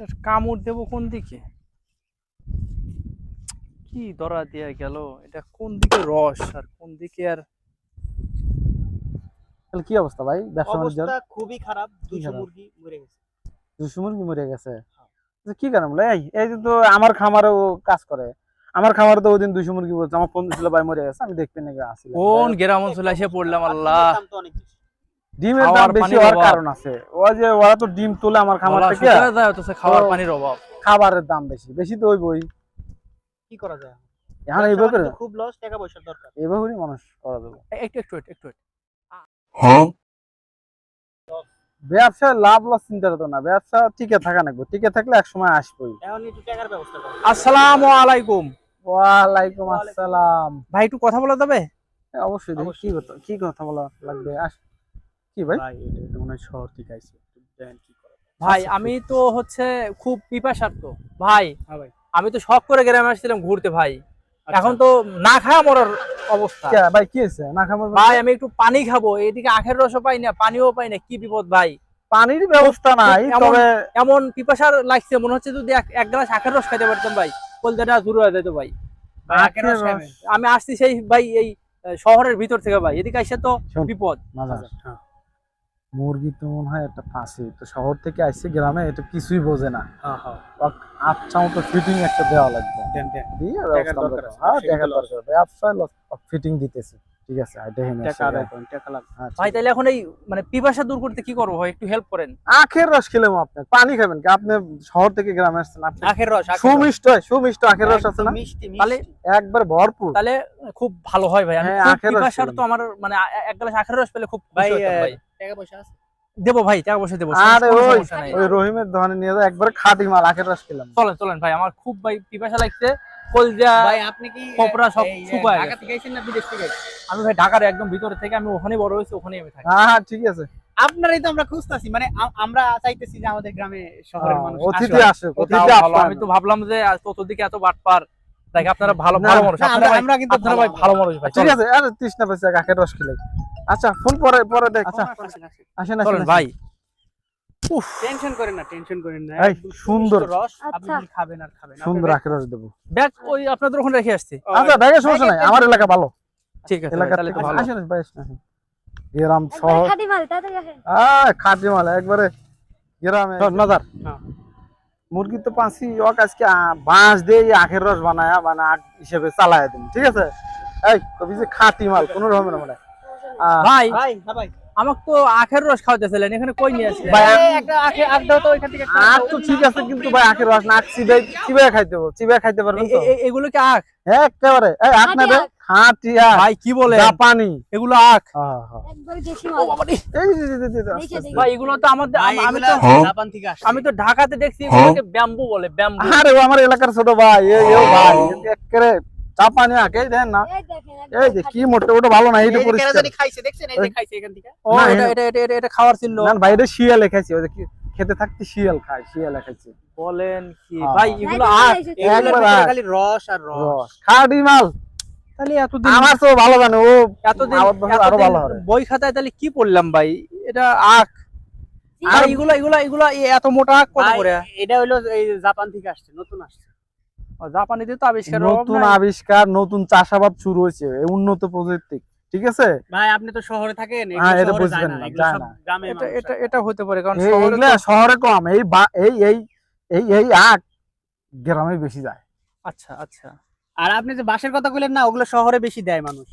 এটার কামড় দেবো কোন দিকে? কি ধরা দিয়া গেল? এটা কোন দিকে রস আর কোন দিকে আর তাহলে কি অবস্থা ভাই? ব্যবসা বাণিজ্য? খুবই খারাপ। কি দুশো মুরগি মরে গেছে। দুশো মুরগি মরে গেছে? আচ্ছা, কি কারণ বলে? এই এই তো আমার খামারেও কাজ করে। আমার খামারে তো ওই দিন দুশো মুরগি বলছে আমার ফোন ছিল ভাই মরে গেছে আমি দেখতে নাকি আসি কোন গ্রাম অঞ্চলে এসে পড়লাম আল্লাহ। ডিমের দাম বেশি হওয়ার কারণ আছে। ওই যে ওরা তো ডিম তোলে আমার খামার থেকে তো- পানির অভাব। খাবারের দাম বেশি। বেশি তো ওই কি করা যায়? এখন এইভাবে করে খুব লস টাকা পয়সার দরকার। এইভাবেই মানুষ করা যাবে। একটু একটু একটু একটু ব্যবসায় লাভ লস চিন্তা তো না। ব্যবসা টিকে থাকা নাকবো। টিকে থাকলে এক সময় আসবোই। এখন একটু টাকার ব্যবস্থা করো। আসসালামু আলাইকুম। ওয়ালাইকুম আসসালাম। ভাই একটু কথা বলা যাবে? হ্যাঁ, অবশ্যই। দেখি কি কথা কি কথা বলা লাগবে? আস। কি ভাই? ভাই এটা মনে হয় শহর থেকে আইছে। দেন কি করা ভাই আমি তো হচ্ছে খুব পিপাসার্থ ভাই হ্যাঁ ভাই। আমি তো শখ করে গ্রামে আসছিলাম ঘুরতে ভাই। আচ্ছা। এখন তো না খাওয়া মরার অবস্থা। ভাই কি হয়েছে? না খাবার ভাই আমি একটু পানি খাব। এদিকে আখের রসও পাই না পানিও পাই না কি বিপদ ভাই? পানির ব্যবস্থা নাই তবে এমন পিপাসার লাগছে মনে হচ্ছে যদি এক- গ্লাস আখের রস খাইতে পারতাম ভাই। কলকাতা দূর হয়ে যেত ভাই। ভাই, আখের রস আমি আসছি সেই ভাই এই শহরের ভিতর থেকে ভাই। এদিকে আসছে তো বিপদ। মুরগি তো মনে হয় একটা ফাঁসি। তো শহর থেকে আসছে গ্রামে এটা কিছুই বোঝে না। হ্যাঁ হ্যাঁ। আচ্ছা মতো ফিটিং একটা দেওয়া লাগবে। দিয়ে দরকার হ্যাঁ ব্যবসায় ফিটিং দিতেছে। ঠিক আছে লাগবে হ্যাঁ, ভাই তাহলে এখন এই মানে পিপাসা দূর করতে কি করব ভাই? একটু হেল্প করেন। আখের রস খেলাম আপনি পানি খাবেন কি? আপনি শহর থেকে গ্রামে আসছেন আপনি আখের রস। সুমিষ্ট সুমিষ্ট আখের রস আছে না? মিষ্টি তাহলে একবার ভরপুর। তাহলে খুব ভালো হয় ভাই। আমি হ্যাঁ, আখের রস পিপাসার তো আমার মানে এক গ্লাস আখের রস পেলে খুব ভাই। খুশি হতাম টাকা পয়সা আছে। দেবো ভাই টাকা পয়সা দেবো। আরে ওই ওই রহিমের দোকানে নিয়ে যাও একবার খাঁটি মাল আখের রস খেলাম। চলেন চলেন ভাই আমার খুব ভাই পিপাসা লাগছে। কলজা ভাই আপনি কি কোপরা সব শুকায় ঢাকা থেকে আইছেন না বিদেশ থেকে? আমি ভাই ঢাকার একদম ভিতরে থেকে আমি ওখানেই বড় হয়েছি ওখানেই আমি থাকি। হ্যাঁ হ্যাঁ ঠিক আছে। আপনারাই তো আমরা খুঁজতাছি মানে আমরা চাইতেছি যে আমাদের গ্রামে শহরের হ্যাঁ, মানুষ অতিথি আসুক। অতিথি আমি তো ভাবলাম যে চতুর্দিকে এত বাটপার। দেখ আপনারা ভালো ভালো মানুষ। আপনারা আমরা- ভাই- আমরা কিন্তু আপনারা ভালো ভাই ভালো মানুষ ভাই ঠিক আছে আরে তৃষ্ণা আখের রস খেলে আচ্ছা ফোন পরে পরে দেখ। আচ্ছা আসেন, ভাই। টেনশন করেন না টেনশন করেন না। এই, সুন্দর। রস আপনি আচ্ছা। খাবেন আর খাবেন। সুন্দর আপনার আখের রস দেবো। ব্যাগ ওই আপনাদের ওখানে রেখে আসছি। আচ্ছা ব্যাগের সমস্যা নাই আমার এলাকা ভালো। ঠিক আছে এলাকা তাহলে তো ভালো। আসেন ভাই আসেন। গ্রাম শহর খাঁটি মাল তাড়াতাড়ি আসেন। আহ খাঁটি মাল একবারে গ্রামে নজার। হ্যাঁ। মুরগি তো পাঁচি ওক আজকে বাঁশ দিয়ে আখের রস বানায় মানে আখ হিসেবে চালায় দিন ঠিক আছে? এই কবি যে খাঁটি মাল কোনো রকমের মানে। ভাই ভাই হ্যাঁ ভাই। আমাকে তো আখের রস খাওয়াতেছিলেন এখানে কই নিয়ে আসলেন? ভাই, একটা আখে আখ দাও তো ওইখান থেকে আখ তো ঠিক আছে কিন্তু ভাই আখের রস না আখ চিবাই চিবাই খাইতে হবে চিবাই খাইতে পারবেন তো? এগুলো কি আখ? হ্যাঁ, একেবারে। এই আখ না রে খাঁটি আখ। ভাই কি বলে জাপানি। এগুলো আখ। হ্যাঁ, হ্যাঁ। একবারে দেশি মাল। দেখে। দেখে। ভাই এগুলো তো আমাদের আমি তো জাপান থেকে আসছে। আমি তো ঢাকাতে দেখছি এগুলোকে ব্যাম্বু বলে ব্যাম্বু। আরে ও আমার এলাকার ছোট ভাই এই এই ভাই একেবারে আখ এই দেন না। এই যে কি মোটে ওটা ভালো না এইটা পরিষ্কার। জানি খাইছে দেখছেন? এই যে খাইছে এখান থেকে। ও এটা এটা এটা- এটা এটা খাওয়ার ছিল। না বাইরে শিয়ালে খাইছি ওই যে কি খেতে থাকতে শিয়াল খায় শিয়ালে খাইছি। বলেন কি? হ্যাঁ। ভাই এগুলো ভিতরে আখ। খালি রস আর রস। খাঁটি মাল। তাহলে এতদিন আমার তো ভালো জানে ও এতদিন আরও ভালো হবে। বই খাতায় তাহলে কি পড়লাম ভাই? এটা আখ। আর এগুলো এগুলো এগুলো এত মোটা আখ কত করে? এটা হলো এই জাপান থেকে আসছে নতুন আসছে। জাপানিতে তো আবিষ্কার নতুন আবিষ্কার নতুন চাষাবাদ শুরু হয়েছে উন্নত প্রযুক্তি ঠিক আছে? ভাই আপনি তো শহরে থাকেন হ্যাঁ, এটা বুঝবেন না। গ্রামে এটা এটা এটা হতে পারে কারণ শহরে শহরে কম এই এই এই এই এই আখ গ্রামে বেশি যায়। আচ্ছা আচ্ছা। আর আপনি যে বাঁশের কথা কইলেন না ওগুলো শহরে বেশি দেয় মানুষ।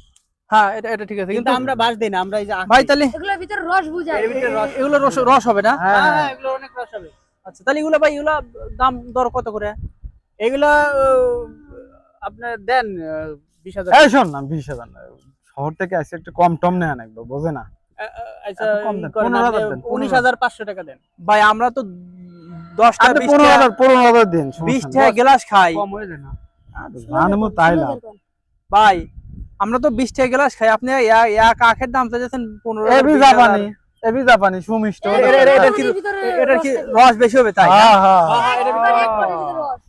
হ্যাঁ এটা এটা ঠিক আছে কিন্তু আমরা বাঁশ দেই না আমরা এই যে ভাই তাহলে এগুলোর ভিতরে রস বুঝায় এর ভিতরে রস। এগুলো রস রস হবে না? হ্যাঁ হ্যাঁ। হ্যাঁ, এগুলো অনেক রস হবে। আচ্ছা তাহলে এগুলো ভাই এগুলো দাম দর কত করে? এগুলো আপনার দেন বিশ হাজার এই শোন না বিশ হাজার না শহর থেকে আসে একটু কম টম নেয় না একবার বোঝে না? আচ্ছা এত কম দেন, ই করেন, 15,000 আপনি দেন, উনিশ হাজার। পাঁচশো টাকা দেন। ভাই আমরা তো দশটা পনেরো হাজার পনেরো হাজার দিন সমস্যা বিশটা গ্লাস খাই। কম হয়ে যায় না। জানব তাই না ভাই আমরা তো গ্লাস খাই আপনি এক- এক আখের দাম চাইছেন পনেরো এবি জাপানি এবি জাপানি সুমিষ্ট। কি- এটা কি রস বেশি হবে তাই? হ্যাঁ হ্যাঁ হ্যাঁ, হ্যাঁ, এটার ভিতরে রস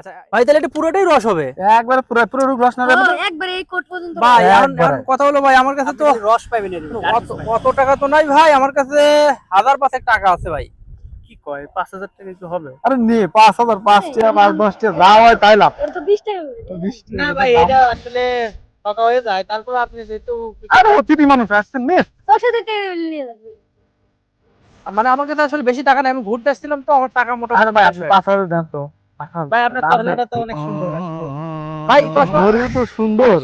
আচ্ছা ভাই তাহলে এটা পুরোটাই রস হবে? একবার পুরো পুরো রস না রে হ্যাঁ, এই কোট পর্যন্ত ভাই এখন কথা হলো ভাই আমার কাছে তো রস পাইবেন এর ভিতরে, আর অত কিছু পাইবেন না। অত টাকা তো নাই ভাই আমার কাছে হাজার পাঁচেক টাকা আছে ভাই। কি কয় পাঁচ হাজার টাকা কি হবে। আরে নে পাঁচ হাজার পাঁচ টাকা পাঁচ দশ টাকা যা হয় তাই লাভ। তো বিশ টাকা বিশ টাকা না ভাই এটা আসলে টাকা হয়ে যায় তারপর আপনি যেহেতু আরে অতিথি মানুষ আসছেন নে। তোর সাথে নিয়ে যাবে। মানে আমার কাছে আসলে বেশি টাকা নাই আমি ঘুরতে আসছিলাম তো আমার টাকা মোটা আরে পাঁচ হাজার দেন তো। ভাই আপনার তো অনেক সুন্দর ভাই চশমা তো সুন্দর।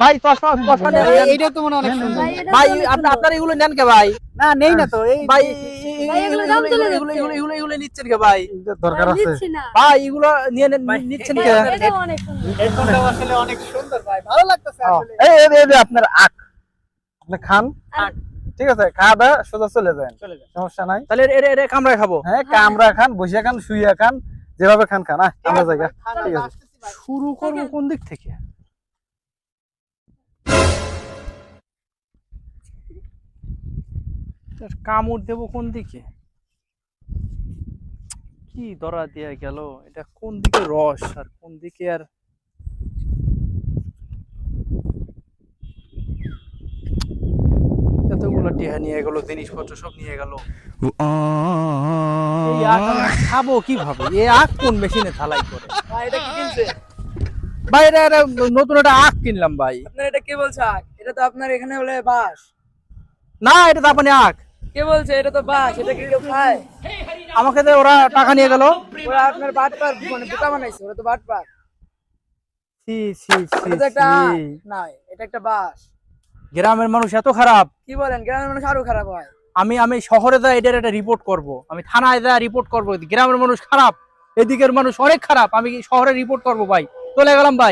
ভাই চশমা চশমা এইটা তো মনে অনেক সুন্দর। ভাই আপনি আপনার এগুলো নেন কে ভাই? না নেই না তো এই ভাই এগুলো দাম চলে এগুলো যাচ্ছে। এগুলো এগুলো এগুলো নিচ্ছেন কে ভাই? দরকার আছে। ভাই এগুলো নিয়ে নেন নিচ্ছেন কে? আসলে অনেক সুন্দর ভাই ভালো লাগতেছে আসলে। এই এই- এই আপনার আখ। আপনি খান। আখ। ঠিক আছে খাওয়া দাওয়া সোজা চলে যায় যান। সমস্যা নাই। তাহলে এরে এরে কামড়ায় খাব। হ্যাঁ কামরা খান বসে খান শুয়ে খান। যেভাবে খান খান আমরা জায়গা ঠিক আছে। শুরু করব কোন দিক থেকে? কামড় দেবো কোন দিকে? কি ধরা দিয়ে গেল? এটা কোন দিকে রস আর কোন দিকে আর এতগুলো টিহা নিয়ে গেল জিনিসপত্র সব নিয়ে গেল। এই আখ আমি খাব কীভাবে? এই আখ কোন মেশিনে থালাই করে? ভাই এটা কি কিনছে? ভাই এটা একটা নতুন একটা আখ কিনলাম ভাই। আপনার এটা কে বলছে আখ? এটা তো আপনার এখানে বলে বাস না এটা তো আপনি আখ। কে বলছে? এটা তো বাস এটা কি কেউ খায়? আমাকে তো ওরা টাকা নিয়ে গেল। ওরা আপনার বাট পার মানে বোকা বানাইছে ওরা তো but per C C C এটা একটা আখ। না এটা একটা বাস গ্রামের মানুষ এত খারাপ। কি বলেন? গ্রামের মানুষ আরও খারাপ হয়। আমি আমি শহরে যা এটার একটা রিপোর্ট করব, আমি থানায় যা রিপোর্ট করব, গ্রামের মানুষ খারাপ, এদিকের মানুষ অনেক খারাপ, আমি শহরে রিপোর্ট করব ভাই? চলে গেলাম ভাই।